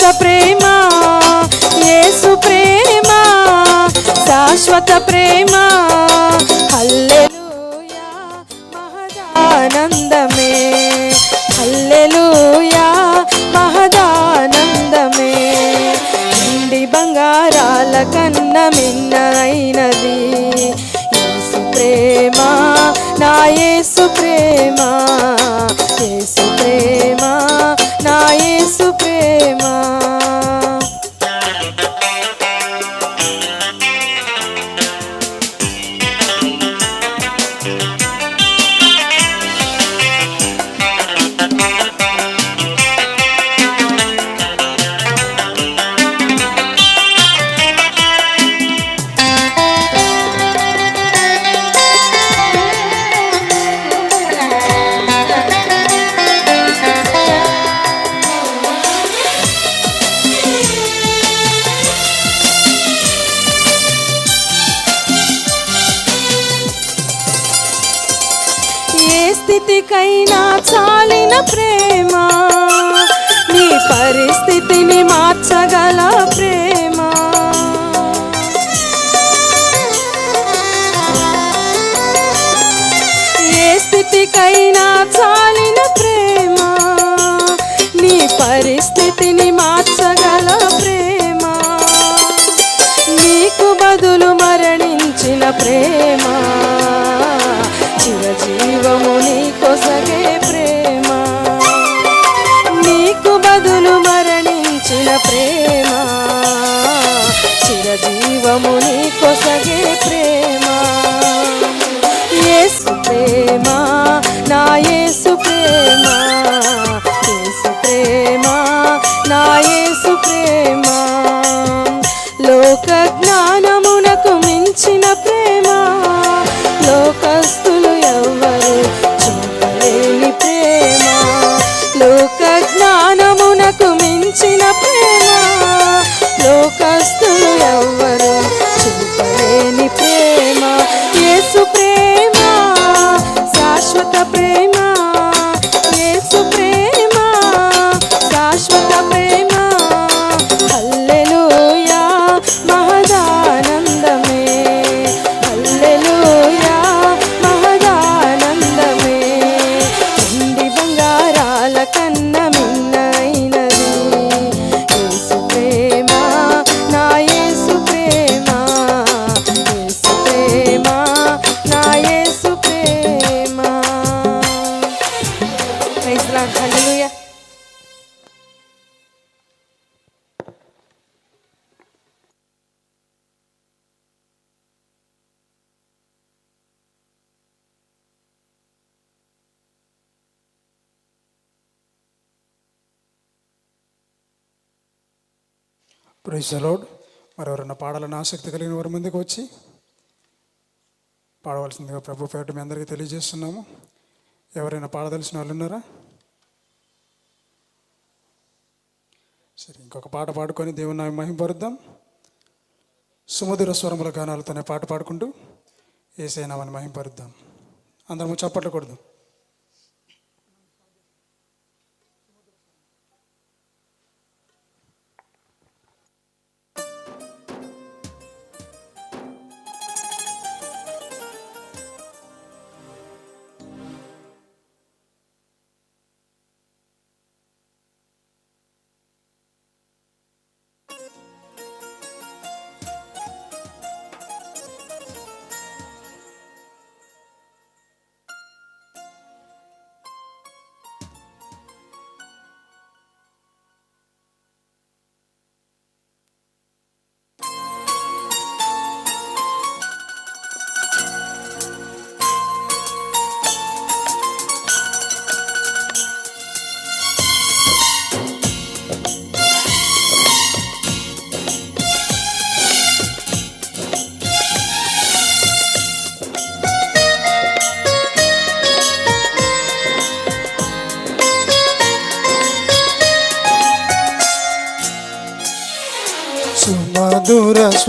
శాశ్వత ప్రేమ యేసు ప్రేమ శాశ్వత ప్రేమ. హల్లెలూయా మహదానందమే. హల్లెలూయా మహదానందమే. ఇండి బంగారాల కన్న మిన్నైనది యేసు ప్రేమ నా యేసు ప్రేమ. స్థితికైనా చాలిన ప్రేమ నీ పరిస్థితిని మార్చగల ప్రేమ. ఏ స్థితికైనా చాలిన ప్రేమ నీ పరిస్థితిని మార్చగల ప్రేమ. నీకు బదులు మరణించిన ప్రేమ. pra ప్రైజ్ మరి ఎవరైనా పాడాలని ఆసక్తి కలిగిన వారి ముందుకు వచ్చి పాడవలసిందిగా ప్రభు పేట మీ అందరికీ తెలియజేస్తున్నాము. ఎవరైనా పాడదలిసిన వాళ్ళు ఉన్నారా? సరే ఇంకొక పాట పాడుకొని దేవుని మహింపరుద్దాం. సుమధుర స్వరముల గానాలతోనే పాట పాడుకుంటూ ఏసైనామని మహింపరుద్దాం. అందరము చప్పట్లు కొడదాం.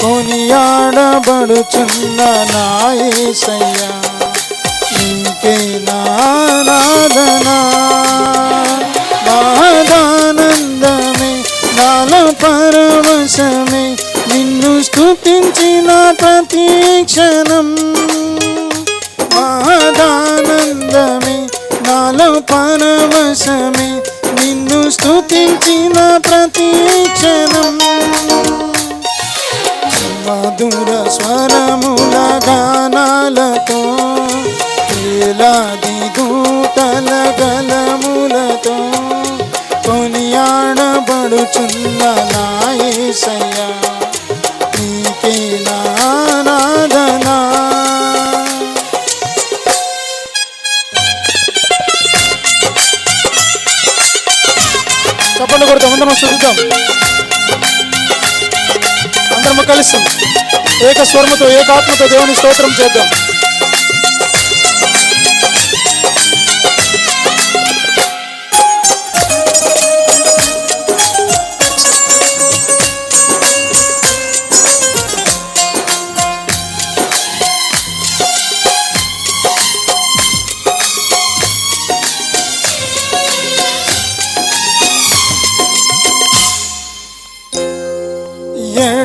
కొనియాడబడుచున్న నాయసయ్య ఇంకే నారాధనా. బాధానందమే నాల పరవశమే నిన్ను స్థుతించిన ప్రతి క్షణం. మహదానందమే నాలో పరవశమే నిన్ను స్థుతించిన ప్రతి క్షణం. మధుర స్వరముల గానాలతో వేలాది దూతల గలములతో కొనియాడబడుచున్న నాయసయ్య నీకే నారాధనా చప్పట్లు కొడతాం అందరం స్థుతిద్దాం అందరం కలిసి ఏక స్వరముతో ఏకాత్మతో దేవుని స్తోత్రం చేద్దాం.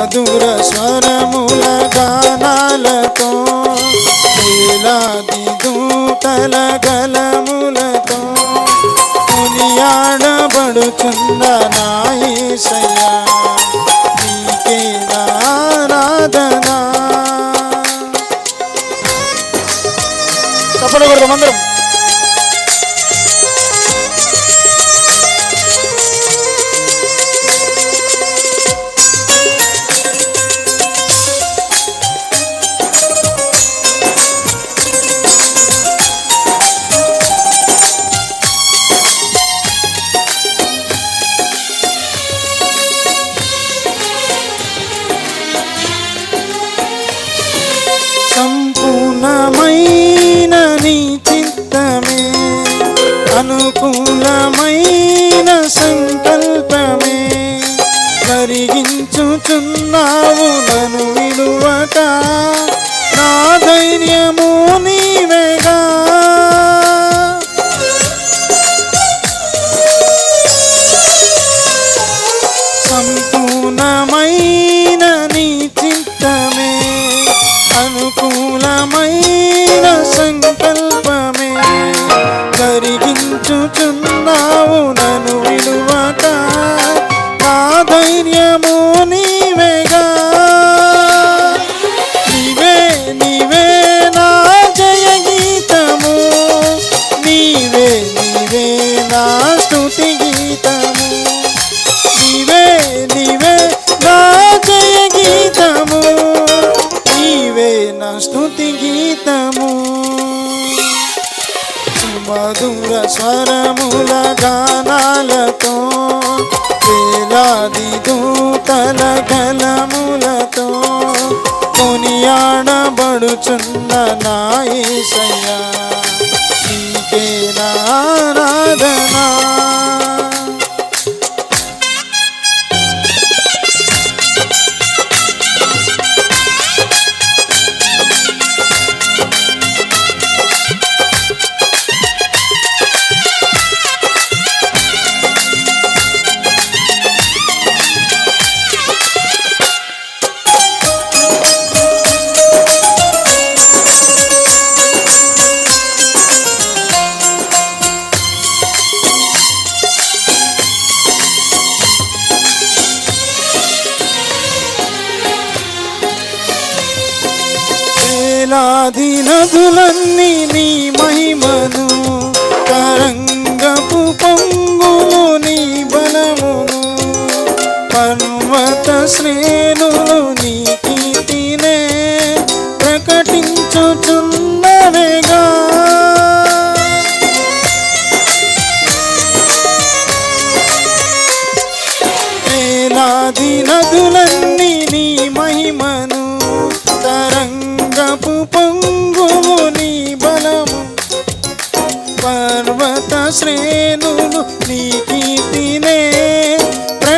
మధుర స్వరముల గానాలతో వేలాది దూతల గలములతో కొనియాడబడుచున్న నాయసయ్యా నీకే నారాధనా చప్పట్లు కొడతాం అందరం.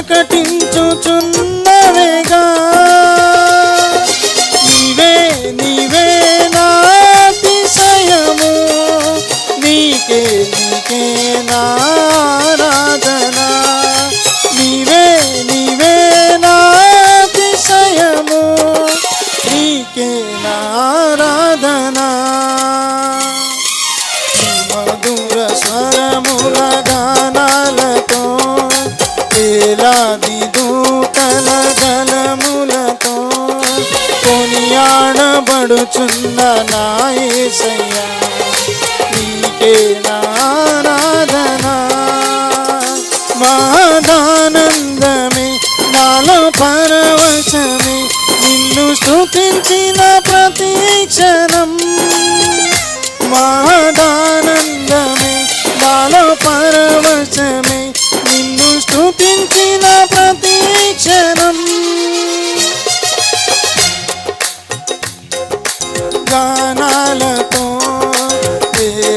ప్రకటించుచున్న కొనియాడబడుచున్న నా నీకే నారాధన. మాదానందమే నాలో పరవశమే నిన్ను స్థుతించిన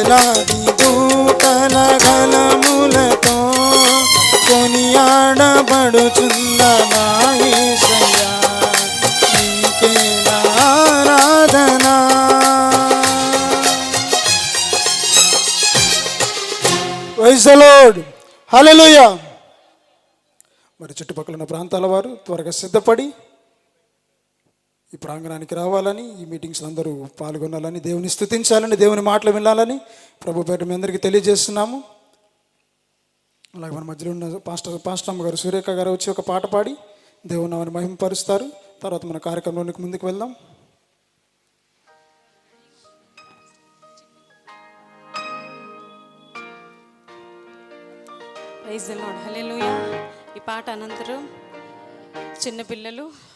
వేలాది దూతల గలములతో కొనియాడబడుచున్న నా యేసయ్యా నీకే ఆరాధనా. ప్రైజ్ ద మరి చుట్టుపక్కల ఉన్న ప్రాంతాల వారు త్వరగా సిద్ధపడి ఈ ప్రాంగణానికి రావాలని ఈ మీటింగ్స్ అందరూ పాల్గొనాలని దేవుని స్థుతించాలని దేవుని మాటలు వినాలని ప్రభు పేట మీ అందరికీ తెలియజేస్తున్నాము. అలాగే మన మధ్యలో ఉన్న పాస్టర్ పాస్టమ్మ గారు సూర్యక గారు వచ్చి ఒక పాట పాడి దేవుని నామని మహిమపరుస్తారు తర్వాత మన కార్యక్రమంలోనికి ముందుకు వెళ్దాం. Praise lord hallelujah. ఈ పాట అనంతరం చిన్నపిల్లలు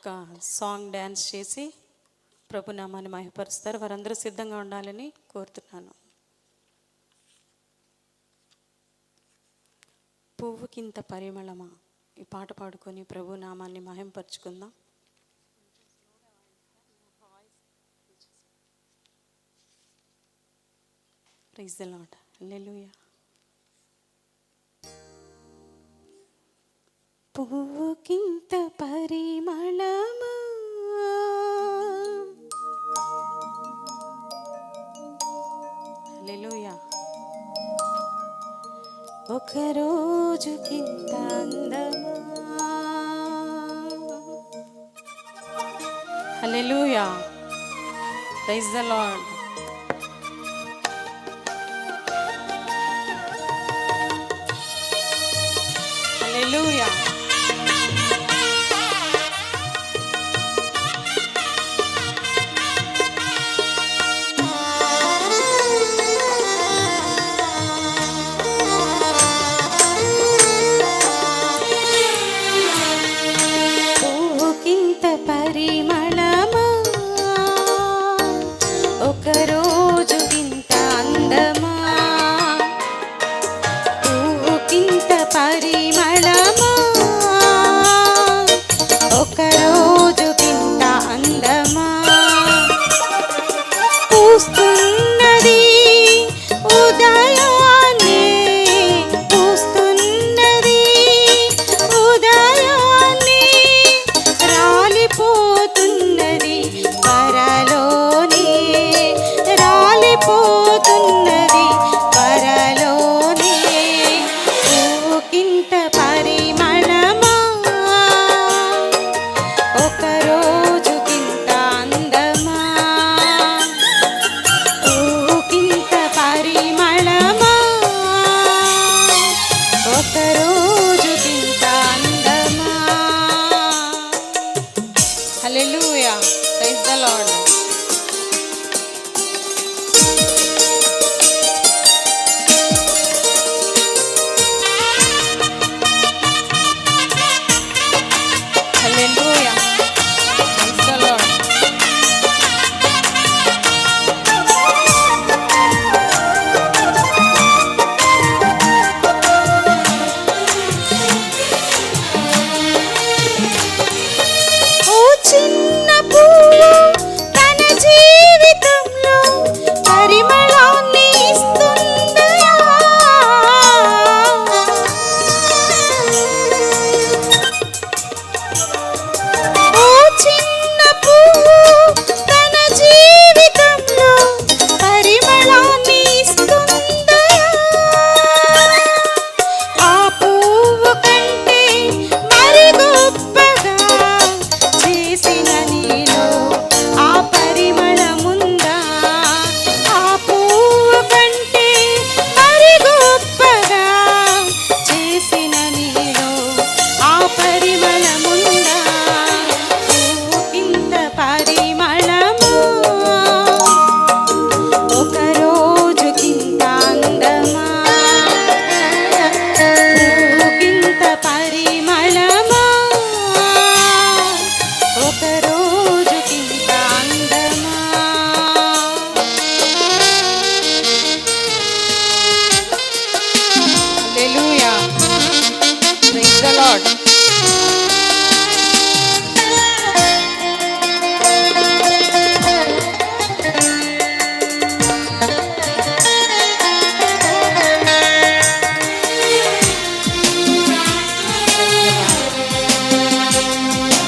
ఒక సాంగ్ డ్యాన్స్ చేసి ప్రభునామాన్ని మహిపరుస్తారు. వారందరూ సిద్ధంగా ఉండాలని కోరుతున్నాను. పువ్వుకింత పరిమళమా? ఈ పాట పాడుకొని ప్రభు నామాన్ని మహింపరుచుకుందాం. ప్రైజ్ ద లాడ్ హల్లెలూయా పువ్వుకింత పరిమళమా? ఒక రోజు కింత అందమా? Hallelujah. Praise the lord. ready.